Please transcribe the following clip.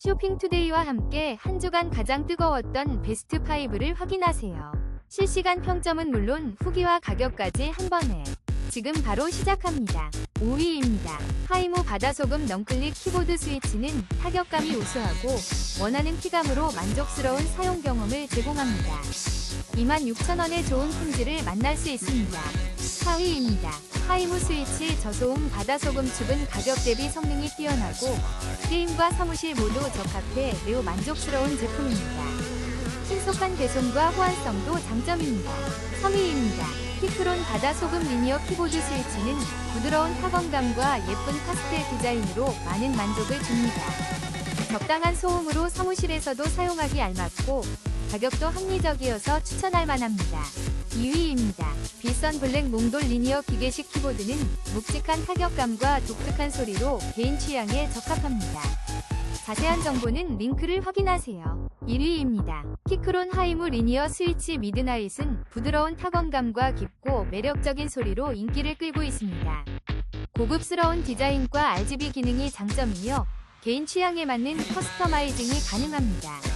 쇼핑투데이와 함께 한 주간 가장 뜨거웠던 베스트 5를 확인하세요. 실시간 평점은 물론 후기와 가격까지 한 번에 지금 바로 시작합니다. 5위입니다. 하이모 바다소금 넝클릭 키보드 스위치는 타격감이 우수하고 원하는 키감으로 만족스러운 사용 경험을 제공합니다. 26,000원의 좋은 품질을 만날 수 있습니다. 4위입니다. 하이무 스위치 저소음 바다소금 칩은 가격 대비 성능이 뛰어나고 게임과 사무실 모두 적합해 매우 만족스러운 제품입니다. 신속한 배송과 호환성도 장점입니다. 3위입니다. 피크론 바다소금 리니어 키보드 스위치는 부드러운 타건감과 예쁜 파스텔 디자인으로 많은 만족을 줍니다. 적당한 소음으로 사무실에서도 사용하기 알맞고 가격도 합리적이어서 추천할 만합니다. 2위입니다. 비선 블랙 몽돌 리니어 기계식 키보드는 묵직한 타격감과 독특한 소리로 개인 취향에 적합합니다. 자세한 정보는 링크를 확인하세요. 1위입니다. 키크론 하이무 리니어 스위치 미드나잇은 부드러운 타건감과 깊고 매력적인 소리로 인기를 끌고 있습니다. 고급스러운 디자인과 RGB 기능이 장점이며 개인 취향에 맞는 커스터마이징이 가능합니다.